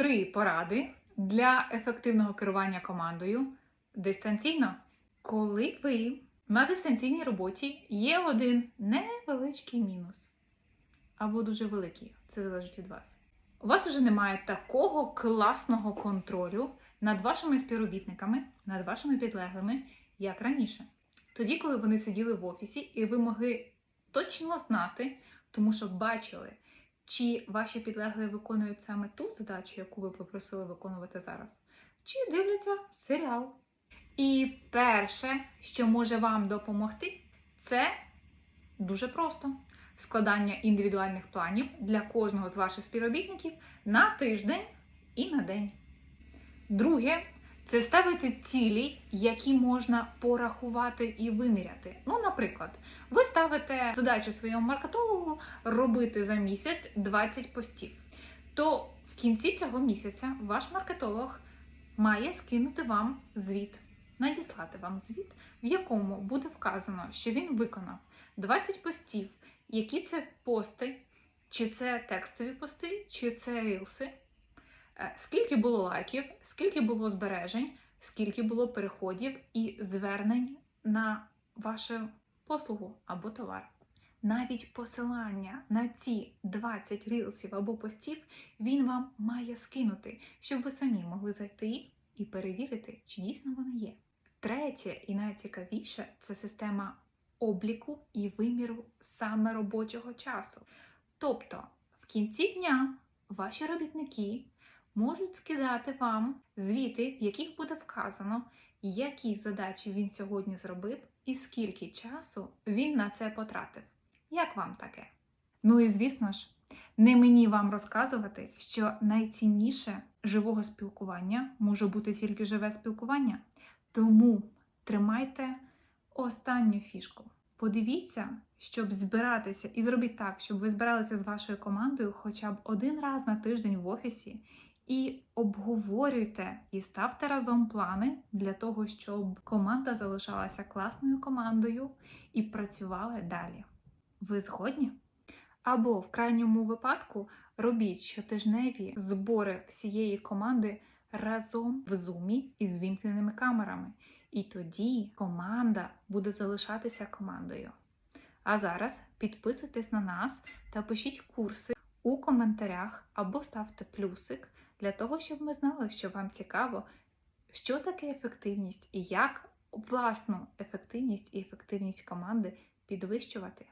три поради для ефективного керування командою дистанційно. Коли ви на дистанційній роботі є один невеличкий мінус або дуже великий, це залежить від вас. У вас вже немає такого класного контролю над вашими співробітниками, над вашими підлеглими, як раніше. Тоді, коли вони сиділи в офісі, і ви могли точно знати, тому що бачили, чи ваші підлеглі виконують саме ту задачу, яку ви попросили виконувати зараз, чи дивляться серіал. І перше, що може вам допомогти, це дуже просто складання індивідуальних планів для кожного з ваших співробітників на тиждень і на день. Друге, це ставити цілі, які можна порахувати і виміряти. Ну, наприклад, ви ставите задачу своєму маркетологу робити за місяць 20 постів. То в кінці цього місяця ваш маркетолог має скинути вам звіт, надіслати вам звіт, в якому буде вказано, що він виконав 20 постів, які це пости, чи це текстові пости, чи це рілси. Е, Скільки було лайків, скільки було збережень, скільки було переходів і звернень на вашу послугу або товар. Навіть посилання на ці 20 рілсів або постів він вам має скинути, щоб ви самі могли зайти і перевірити, чи дійсно вони є. Третє і найцікавіше це система обліку і виміру саме робочого часу. Тобто, в кінці дня ваші робітники можуть скидати вам звіти, в яких буде вказано, які задачі він сьогодні зробив і скільки часу він на це потратив. Як вам таке? Ну і звісно ж, не мені вам розказувати, що найцінніше живого спілкування може бути тільки живе спілкування. Тому тримайте останню фішку. Подивіться, щоб збиратися, і зробіть так, щоб ви збиралися з вашою командою хоча б один раз на тиждень в офісі, і обговорюйте і ставте разом плани для того, щоб команда залишалася класною командою і працювала далі. Ви згодні? Або в крайньому випадку робіть щотижневі збори всієї команди разом в зумі із вімкненими камерами. І тоді команда буде залишатися командою. А зараз підписуйтесь на нас та пишіть курси у коментарях або ставте плюсик для того, щоб ми знали, що вам цікаво, що таке ефективність і як власну ефективність і ефективність команди підвищувати.